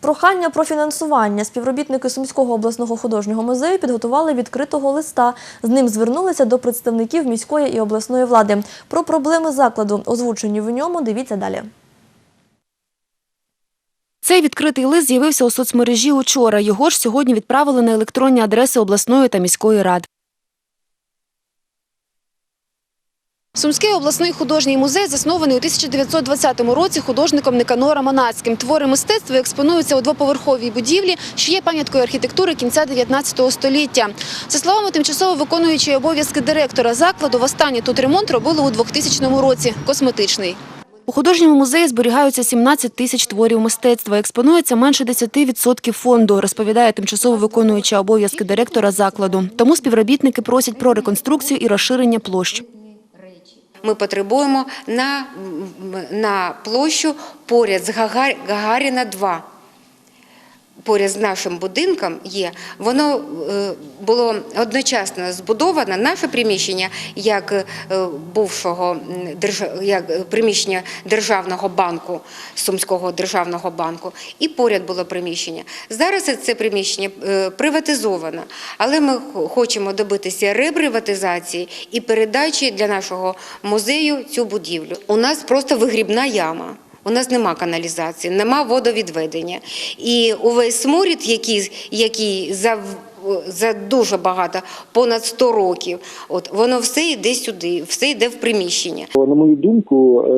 Прохання про фінансування співробітники Сумського обласного художнього музею підготували відкритого листа. З ним звернулися до представників міської і обласної влади. Про проблеми закладу, озвучені в ньому, дивіться далі. Цей відкритий лист з'явився у соцмережі учора. Його ж сьогодні відправили на електронні адреси обласної та міської рад. Сумський обласний художній музей заснований у 1920 році художником Никанором Манацьким. Твори мистецтва експонуються у двоповерховій будівлі, що є пам'яткою архітектури кінця 19 століття. За словами тимчасово виконуючої обов'язки директора закладу, востаннє тут ремонт робили у 2000 році – косметичний. У художньому музеї зберігаються 17 тисяч творів мистецтва. Експонується менше 10% фонду, розповідає тимчасово виконуюча обов'язки директора закладу. Тому співробітники просять про реконструкцію і розширення площ. Ми потребуємо на, на площу поряд з Гагар... Гагаріна 2. Поряд з нашим будинком є. Воно е, було одночасно збудовано, наше приміщення, як е, бувшого як е, приміщення Державного банку, Сумського державного банку, і поряд було приміщення. Зараз це приміщення приватизовано, але ми хочемо добитися реприватизації і передачі для нашого музею цю будівлю. У нас просто вигрібна яма. У нас нема каналізації, нема водовідведення. І увесь сморід, який, який за, за дуже багато, понад 100 років, от, воно все йде сюди, все йде в приміщення. На мою думку, е,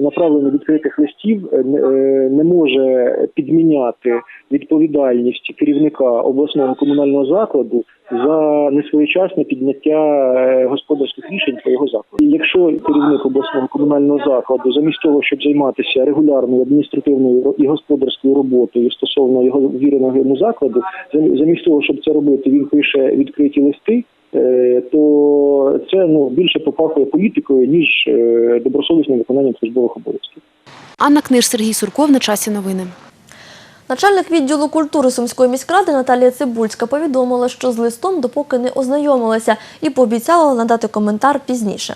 направлення відкритих листів е, не- е, може підміняти відповідальність керівника обласного комунального закладу за несвоєчасне підняття е, господарських рішень по його закладу. І якщо керівник обласного комунального закладу, замість того, щоб займатися регулярною адміністративною і господарською роботою стосовно його віреного йому закладу, зам- замість того, щоб це робити, він пише відкриті листи. е, То це ну більше попахує політикою ніж е, добросовісним виконанням службових обов'язків. Анна Книж, Сергій Сурков. На часі новини. Начальник відділу культури Сумської міськради Наталія Цибульська повідомила, що з листом допоки не ознайомилася і пообіцяла надати коментар пізніше.